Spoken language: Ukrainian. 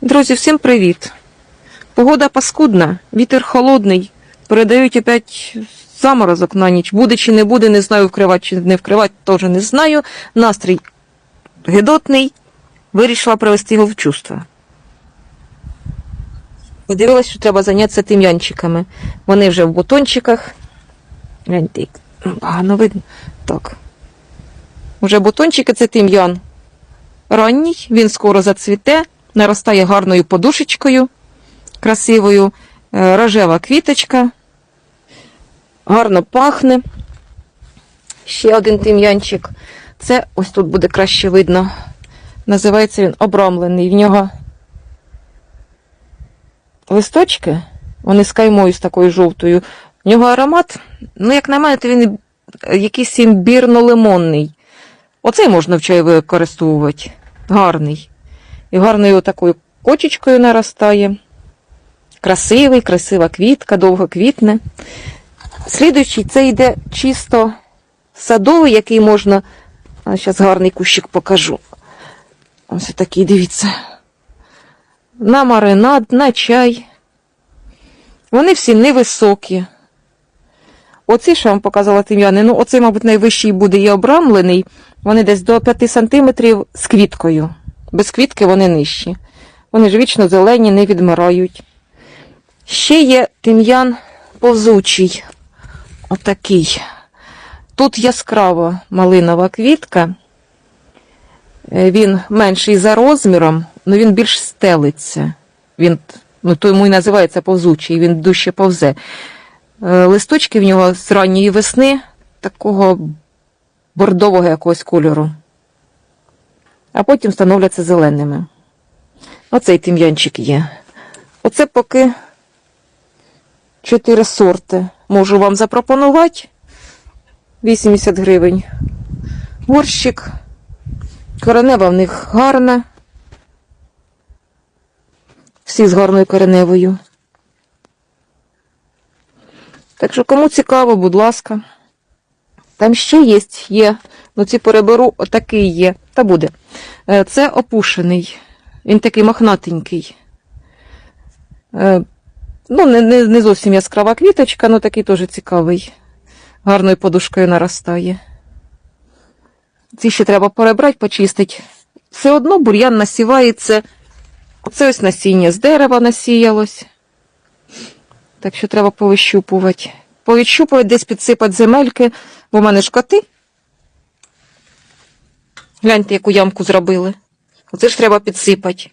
Друзі, всім привіт! Погода паскудна, вітер холодний. Передають опять заморозок на ніч. Буде чи не буде, не знаю, вкривати чи не вкривати, теж не знаю. Настрій гидотний. Вирішила привести його в чувство. Подивилась, що треба зайнятися тим'янчиками. Вони вже в бутончиках. Гляньте, погано видно. Так. Уже бутончики це тим'ян. Ранній, він скоро зацвіте, наростає гарною подушечкою, красивою, е, рожева квіточка, гарно пахне. Ще один тим'янчик. Це ось тут буде краще видно. Називається він обрамлений. В нього листочки, вони з каймою з такою жовтою. В нього аромат, ну, як на мене, то він якийсь імбірно-лимонний. Оцей можна в чай використовувати. Гарний. І гарною такою кочечкою наростає. Красивий, красива квітка, довго квітне. Слідуючий це йде чисто садовий, який можна. А зараз гарний кущик покажу. Ось такий, дивіться. На маринад, на чай. Вони всі невисокі. Оці, що я вам показала тим'яни, ну оцей, мабуть, найвищий буде і обрамлений. Вони десь до 5 сантиметрів з квіткою. Без квітки вони нижчі. Вони ж вічно зелені, не відмирають. Ще є тим'ян повзучий. Отакий. Тут яскрава малинова квітка. Е, Він менший за розміром, але він більш стелиться. Він, ну, тому і називається повзучий, він дужче повзе. Е, Листочки в нього з ранньої весни такого бордового якогось кольору. А потім становляться зеленими. Оцей тим'янчик є. Оце поки чотири сорти. Можу вам запропонувати. 80 гривень. Горщик. Коренева в них гарна. Всі з гарною кореневою. Так що, кому цікаво, будь ласка. Там ще є, є. Ну, ці переберу, отакий є. Та буде. Е, Це опушений. Він такий мохнатенький. Е, Ну, не, не, не зовсім яскрава квіточка, але такий теж цікавий. Гарною подушкою наростає. Ці ще треба перебрати, почистити. Все одно бур'ян насівається. Оце ось насіння з дерева насіялось. Так що треба повищупувати. Повищупувати, десь підсипати земельки, бо в мене ж коти. Гляньте, яку ямку зробили. Оце ж треба підсипати.